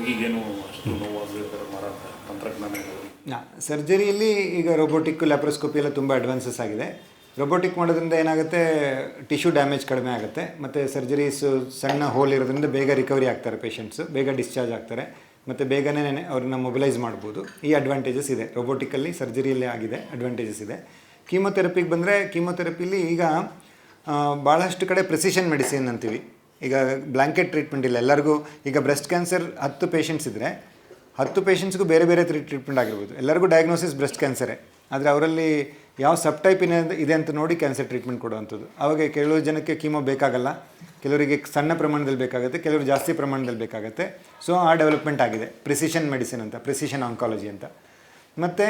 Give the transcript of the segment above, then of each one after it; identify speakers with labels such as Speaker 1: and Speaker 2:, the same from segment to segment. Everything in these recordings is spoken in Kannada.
Speaker 1: ರೋಗಿಗೇನು ಅಷ್ಟು ಮಾರಾಟ ತಂತ್ರಜ್ಞಾನ
Speaker 2: ಸರ್ಜರಿಯಲ್ಲಿ ಈಗ ರೋಬೋಟಿಕ್ ಲ್ಯಾಪ್ರೋಸ್ಕೋಪಿ ಎಲ್ಲ ತುಂಬ ಅಡ್ವಾನ್ಸಸ್ ಆಗಿದೆ. ರೋಬೋಟಿಕ್ ಮಾಡೋದ್ರಿಂದ ಏನಾಗುತ್ತೆ ಟಿಶ್ಯೂ ಡ್ಯಾಮೇಜ್ ಕಡಿಮೆ ಆಗುತ್ತೆ. ಮತ್ತು ಸರ್ಜರೀಸ್ ಸಣ್ಣ ಹೋಲ್ ಇರೋದ್ರಿಂದ ಬೇಗ ರಿಕವರಿ ಆಗ್ತಾರೆ ಪೇಷಂಟ್ಸು ಬೇಗ ಡಿಸ್ಚಾರ್ಜ್ ಆಗ್ತಾರೆ. ಮತ್ತು ಬೇಗನೇ ಅವ್ರನ್ನ ಮೊಬಿಲೈಸ್ ಮಾಡ್ಬೋದು. ಈ ಅಡ್ವಾಂಟೇಜಸ್ ಇದೆ. ರೋಬೋಟಿಕಲ್ಲಿ ಸರ್ಜರಿಯಲ್ಲಿ ಆಗಿದೆ ಅಡ್ವಾಂಟೇಜಸ್ ಇದೆ. ಕೀಮೊಥೆರಪಿಗೆ ಬಂದರೆ ಕೀಮೊಥೆರಪಿಲಿ ಈಗ ಭಾಳಷ್ಟು ಕಡೆ ಪ್ರೆಸಿಷನ್ ಮೆಡಿಸಿನ್ ಅಂತೀವಿ. ಈಗ ಬ್ಲ್ಯಾಂಕೆಟ್ ಟ್ರೀಟ್ಮೆಂಟ್ ಇಲ್ಲ. ಎಲ್ಲರಿಗೂ ಈಗ ಬ್ರೆಸ್ಟ್ ಕ್ಯಾನ್ಸರ್ ಹತ್ತು ಪೇಷಂಟ್ಸ್ ಇದ್ದರೆ ಹತ್ತು ಪೇಷಂಟ್ಸ್ಗೂ ಬೇರೆ ಬೇರೆ ಟ್ರೀಟ್ಮೆಂಟ್ ಆಗಿರ್ಬೋದು. ಎಲ್ಲರಿಗೂ ಡಯಾಗ್ನೋಸಿಸ್ ಬ್ರೆಸ್ಟ್ ಕ್ಯಾನ್ಸರೇ ಆದರೆ ಅವರಲ್ಲಿ ಯಾವ ಸಬ್ ಟೈಪ್ ಇದೆ ಅಂತ ನೋಡಿ ಕ್ಯಾನ್ಸರ್ ಟ್ರೀಟ್ಮೆಂಟ್ ಕೊಡುವಂಥದ್ದು. ಅವಾಗ ಕೆಲವು ಜನಕ್ಕೆ ಕೀಮೋ ಬೇಕಾಗಲ್ಲ. ಕೆಲವರಿಗೆ ಸಣ್ಣ ಪ್ರಮಾಣದಲ್ಲಿ ಬೇಕಾಗುತ್ತೆ. ಕೆಲವರು ಜಾಸ್ತಿ ಪ್ರಮಾಣದಲ್ಲಿ ಬೇಕಾಗುತ್ತೆ. ಸೊ ಆ ಡೆವಲಪ್ಮೆಂಟ್ ಆಗಿದೆ. ಪ್ರಿಸಿಷನ್ ಮೆಡಿಸಿನ್ ಅಂತ ಪ್ರಿಸಿಷನ್ ಆಂಕಾಲಜಿ ಅಂತ. ಮತ್ತು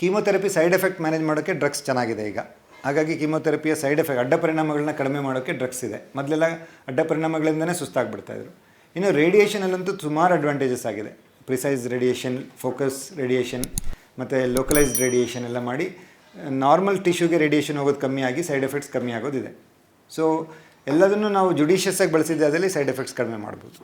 Speaker 2: ಕೀಮೊಥೆರಪಿ ಸೈಡ್ ಎಫೆಕ್ಟ್ ಮ್ಯಾನೇಜ್ ಮಾಡೋಕ್ಕೆ ಡ್ರಗ್ಸ್ ಚೆನ್ನಾಗಿದೆ ಈಗ. ಹಾಗಾಗಿ ಕೀಮೊಥೆರಪಿಯ ಸೈಡ್ ಎಫೆಕ್ಟ್, ಅಡ್ಡ ಪರಿಣಾಮಗಳನ್ನ ಕಡಿಮೆ ಮಾಡೋಕ್ಕೆ ಡ್ರಗ್ಸ್ ಇದೆ. ಮೊದಲೆಲ್ಲ ಅಡ್ಡ ಪರಿಣಾಮಗಳಿಂದನೇ ಸುಸ್ತಾಗ್ಬಿಡ್ತಾಯಿದ್ರು ಇನ್ನು ರೇಡಿಯೇಷನಲ್ಲಂತೂ ಸುಮಾರು ಅಡ್ವಾಂಟೇಜಸ್ ಆಗಿದೆ. ಪ್ರಿಸೈಸ್ ರೇಡಿಯೇಷನ್ ಫೋಕಸ್ ರೇಡಿಯೇಷನ್ ಮತ್ತು ಲೋಕಲೈಸ್ಡ್ ರೇಡಿಯೇಷನ್ ಎಲ್ಲ ಮಾಡಿ ನಾರ್ಮಲ್ ಟಿಶ್ಯೂಗೆ ರೇಡಿಯೇಷನ್ ಹೋಗೋದು ಕಮ್ಮಿ ಆಗಿ ಸೈಡ್ ಎಫೆಕ್ಟ್ಸ್ ಕಮ್ಮಿ ಆಗೋದಿದೆ. ಸೊ ಎಲ್ಲದನ್ನು ನಾವು ಜುಡಿಷಿಯಸ್ ಆಗಿ ಬಳಸಿದ್ದೆ ಅದರಲ್ಲಿ ಸೈಡ್ ಎಫೆಕ್ಟ್ಸ್ ಕಡಿಮೆ ಮಾಡ್ಬೋದು.